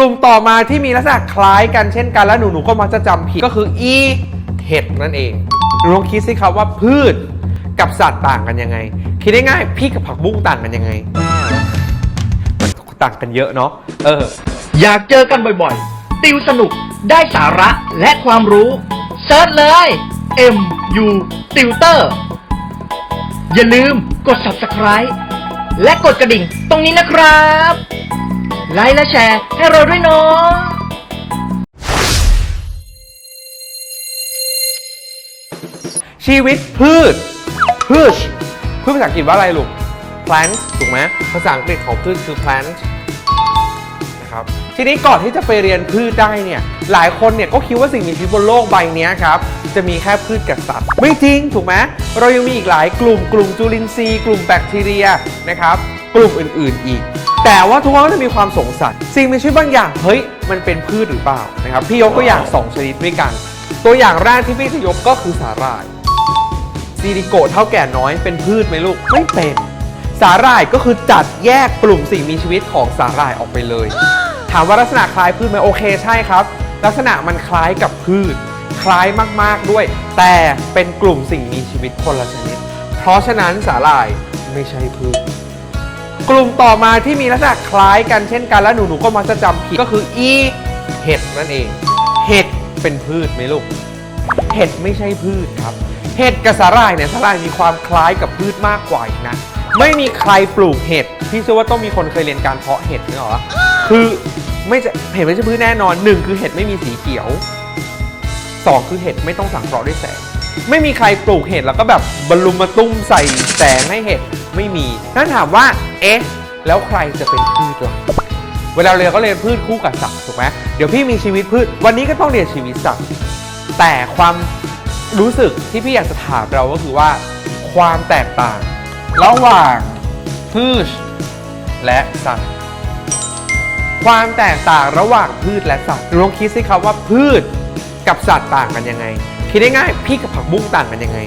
ลุ่มต่อมาที่มีลักษณะคล้ายกันเช่นกันและหนูหนูก็มักจะจำผิดก็คืออีเห็ดนั่นเองหนูลองคิดสิครับว่าพืชกับสัตว์ต่างกันยังไง คิดได้ง่ายพี่กับผักบุ้งต่างกันยังไงมันต่างกันเยอะเนาะเออ อยากเจอกันบ่อยๆ ติวสนุกได้สาระและความรู้เซิร์ชเลย M U Tutor อย่าลืมกด subscribe และกดกระดิ่งตรงนี้นะครับ ไลค์และแชร์ให้เราด้วยเนาะชีวิตพืช พืช พืชภาษาอังกฤษว่าอะไรลูก plant ถูกไหมภาษาอังกฤษของพืชคือ plant นะครับ ทีนี้ก่อนที่จะไปเรียนพืชได้เนี่ย หลายคนเนี่ยก็คิดว่าสิ่งมีชีวิตบนโลกใบนี้ครับ จะมีแค่พืชกับสัตว์ ไม่จริง ถูกไหม เรายังมีอีกหลายกลุ่ม กลุ่มจุลินทรีย์ กลุ่มแบคทีเรียนะครับ กลุ่มอื่น ๆ อีก แต่ว่าทุกคนก็จะมีความสงสัยสิ่งมีชีวิตบางอย่าง เฮ้ย มันเป็นพืชหรือเปล่านะครับ พี่ยกตัวอย่างสองชนิดด้วยกัน ตัวอย่างแรกที่พี่จะยกก็คือสาหร่ายซีริโกเท่าแก่น้อยเป็นพืชไหมลูก ไม่เป็น สาหร่ายก็คือจัดแยกกลุ่มสิ่งมีชีวิตของสาหร่ายออกไปเลย ถามว่าลักษณะคล้ายพืชไหมโอเคใช่ครับ ลักษณะมันคล้ายกับพืช คล้ายมากๆด้วย แต่เป็นกลุ่มสิ่งมีชีวิตคนละชนิด เพราะฉะนั้นสาหร่ายไม่ใช่พืช กลุ่มต่อมาที่มีลักษณะคล้ายกันเช่นกันและหนูหนูก็มักจะจำผิดก็คืออีเห็ดนั่นเอง เห็ดเป็นพืชไหมลูก เห็ดไม่ใช่พืชครับ เห็ดกับสาหร่ายเนี่ยสาหร่ายมีความคล้ายกับพืชมากกว่าอีกนะ ไม่มีใครปลูกเห็ดพี่เชื่อว่าต้องมีคนเคยเรียนการเพาะเห็ดเนกอะคือไม่เห็ดไม่ใช่พืชแน่นอนหนึ่งคือเห็ดไม่มีสีเขียวสองคือเห็ดไม่ต้องสังเคราะห์ด้วยแสง ไม่มีใครปลูกเห็ดแล้วก็แบบบรรลุมมาตุ้มใส่แสงให้เห็ดไม่มีนั่นถามว่า เอ๊ะ แล้วใครจะเป็นพืชล่ะเวลาเรียนก็เรียนพืชคู่กับสัตว์ถูกไหมเดี๋ยวพี่มีชีวิตพืช วันนี้ก็ต้องเรียนชีวิตสัตว์แต่ความรู้สึกที่พี่อยากจะถามเราก็คือว่า ความแตกต่าง ระหว่างพืช และสัตว์ ความแตกต่างระหว่างพืชและสัตว์ลองคิดสิครับว่าพืชกับสัตว์ต่างกันยังไง คิดได้ง่ายๆพี่กับผักบุ้งต่างกันยังไง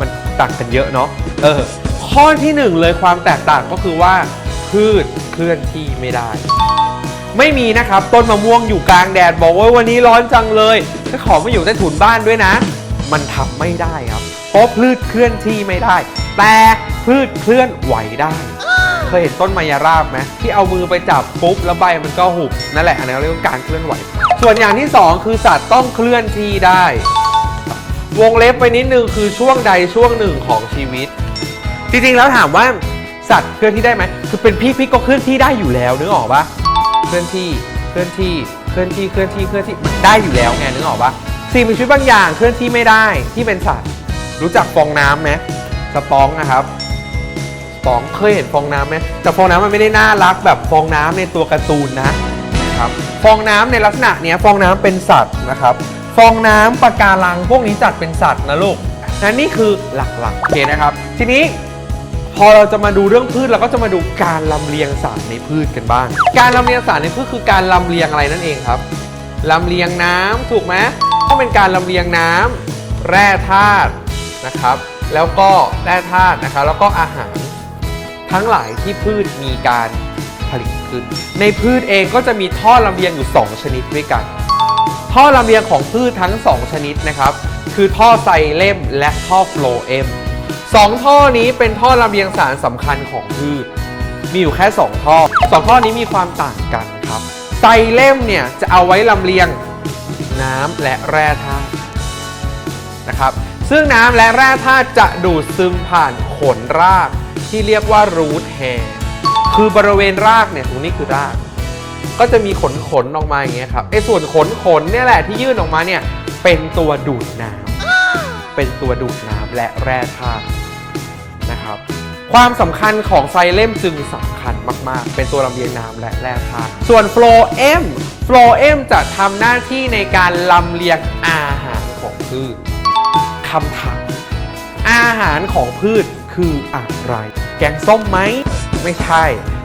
มันต่างกันเยอะเนาะเออข้อที่หนึ่งเลยความแตกต่างก็คือว่า พืชเคลื่อนที่ไม่ได้ ไม่มีนะครับต้นมะม่วงอยู่กลางแดดบอกว่าวันนี้ร้อนจังเลยถ้าขอมาอยู่ใต้ถุนบ้านด้วยนะ มันทำไม่ได้ครับเพราะพืชเคลื่อนที่ไม่ได้ แต่พืชเคลื่อนไหวได้ เคยเห็นต้นมายาราบไหมที่เอามือไปจับปุ๊บแล้วใบมันก็หุบนั่นแหละอันนั้นเรียกว่าการเคลื่อนไหว ส่วนอย่างที่สองคือสัตว์ต้องเคลื่อนที่ได้ วงเล็บไปนิดนึงคือช่วงใดช่วงหนึ่งของชีวิต จริงๆแล้วถามว่าสัตว์เคลื่อนที่ได้ไหมคือเป็นพี่พี่ก็เคลื่อนที่ได้อยู่แล้วนึกออกปะเคลื่อนที่เคลื่อนที่เคลื่อนที่เคลื่อนที่เคลื่อนที่มันได้อยู่แล้วไงนึกออกปะสิ่งมีชีวิตบางอย่างเคลื่อนที่ไม่ได้ที่เป็นสัตว์ รู้จักฟองน้ำไหมสปองนะครับ ปองเคยเห็นฟองน้ำไหมแต่ฟองน้ำมันไม่ได้น่ารักแบบฟองน้ำในตัวการ์ตูนนะนะครับฟองน้ำในลักษณะเนี้ยฟองน้ำเป็นสัตว์นะครับ ฟองน้ำปะการังพวกนี้จัดเป็นสัตว์นะลูกนั่นนี่คือหลักๆโอเคนะครับ ทีนี้พอเราจะมาดูเรื่องพืชเราก็จะมาดูการลำเลียงสารในพืชกันบ้าง การลำเลียงสารในพืชคือการลำเลียงอะไรนั่นเองครับลำเลียงน้ำถูกไหมก็เป็นการลำเลียงน้ำแร่ธาตุนะครับ แล้วก็แร่ธาตุนะครับแล้วก็อาหาร ทั้งหลายที่พืชมีการผลิตขึ้น ในพืชเองก็จะมีท่อลำเลียงอยู่ 2 ชนิดด้วยกัน ท่อลำเลียงของพืชทั้ง 2 ชนิดนะครับ คือท่อไซเลมและท่อโฟลเอมสองท่อนี้เป็นท่อลำเลียงสารสำคัญของพืช มีอยู่แค่ 2 ท่อสองท่อนี้มีความต่างกันครับไซเลมเนี่ยจะเอาไว้ลำเลียงน้ำและแร่ธาตุนะครับ ซึ่งน้ำและแร่ธาตุจะดูดซึมผ่านขนราก ที่เรียกว่ารูทแฮร์คือบริเวณรากเนี่ยตรงนี้คือราก ก็จะมีขนขนออกมาอย่างเงี้ยครับไอ้ส่วนขนขนเนี่ยแหละที่ยื่นออกมาเนี่ยเป็นตัวดูดน้ำเป็นตัวดูดน้ำและแร่ธาตุนะครับ ความสำคัญของไซเลมจึงสำคัญมากๆ เป็นตัวลำเลียงน้ำและแร่ธาตุส่วนโฟลเอมโฟลเอมจะทำหน้าที่ในการลำเลียงอาหารของพืชคำถามอาหารของพืชคืออะไร แกงส้มไหมไม่ใช่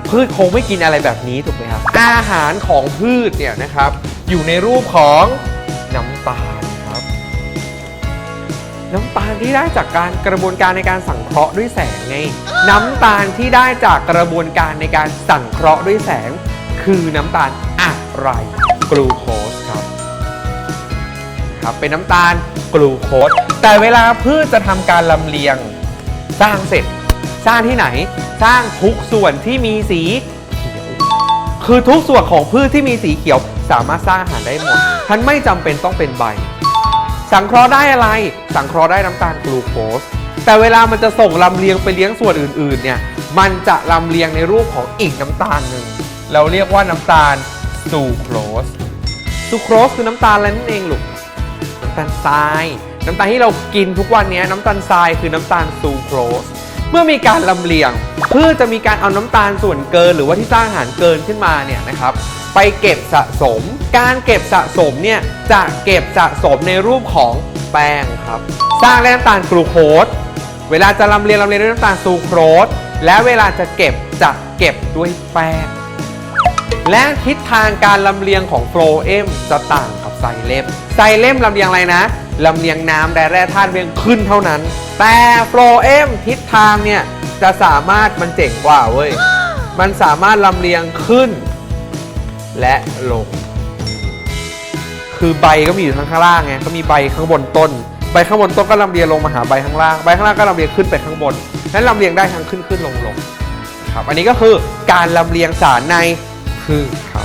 พืชคงไม่กินอะไรแบบนี้ถูกไหมครับ อาหารของพืชเนี่ยนะครับ อยู่ในรูปของน้ำตาลครับ น้ำตาลที่ได้จากการกระบวนการในการสังเคราะห์ด้วยแสงไงน้ำตาลที่ได้จากกระบวนการในการสังเคราะห์ด้วยแสง คือน้ำตาลอะไรกลูโคสครับครับเป็นน้ำตาลกลูโคสแต่เวลาพืชจะทำการลำเลียงสร้างเสร็จ สร้างที่ไหน สร้างทุกส่วนที่มีสีเขียว คือทุกส่วนของพืชที่มีสีเขียว สามารถสร้างอาหารได้หมดท่านไม่จำเป็นต้องเป็นใบ สังเคราะห์ได้อะไร สังเคราะห์ได้น้ำตาลกลูโคส แต่เวลามันจะส่งลำเลียงไปเลี้ยงส่วนอื่นๆ เนี่ย มันจะลำเลียงในรูปของอีกน้ำตาลหนึ่ง เราเรียกว่าน้ำตาลซูโครสซูโครสคือน้ำตาลอะไรนั่นเองลูกน้ำตาลทราย น้ำตาลที่เรากินทุกวันนี้น้ำตาลทรายคือน้ำตาลซูโครส เมื่อมีการลำเลียงพืชจะมีการเอาน้ำตาลส่วนเกิน หรือว่าที่สร้างอาหารเกินขึ้นมาเนี่ยนะครับไปเก็บสะสม การเก็บสะสมเนี่ยจะเก็บสะสมในรูปของแป้งครับ สร้างได้น้ำตาลกลูโคสเวลาจะลำเลียงลำเลียงด้วยน้ำตาลซูโครสและเวลาจะเก็บจะเก็บด้วยแป้งและทิศทางการลำเลียงของโฟลเอมจะต่างกับไซเลมไซเลมลำเลียงอะไรนะลำเลียงน้ำและแร่ธาตุเพียงขึ้นเท่านั้น แต่โฟลเอมทิศทางเนี่ย จะสามารถมันเจ๋งกว่าเว้ย มันสามารถลำเลียงขึ้น และลง คือใบก็มีอยู่ทั้งข้างล่างไงก็มีใบข้างบนต้น ใบข้างบนต้นก็ลำเลียงลงมาหาใบข้างล่างใบข้างล่างก็ลำเลียงขึ้นไปข้างบนนั้นลำเลียงได้ทั้งขึ้นขึ้นลงลงครับอันนี้ก็คือการลำเลียงสารในพืชครับ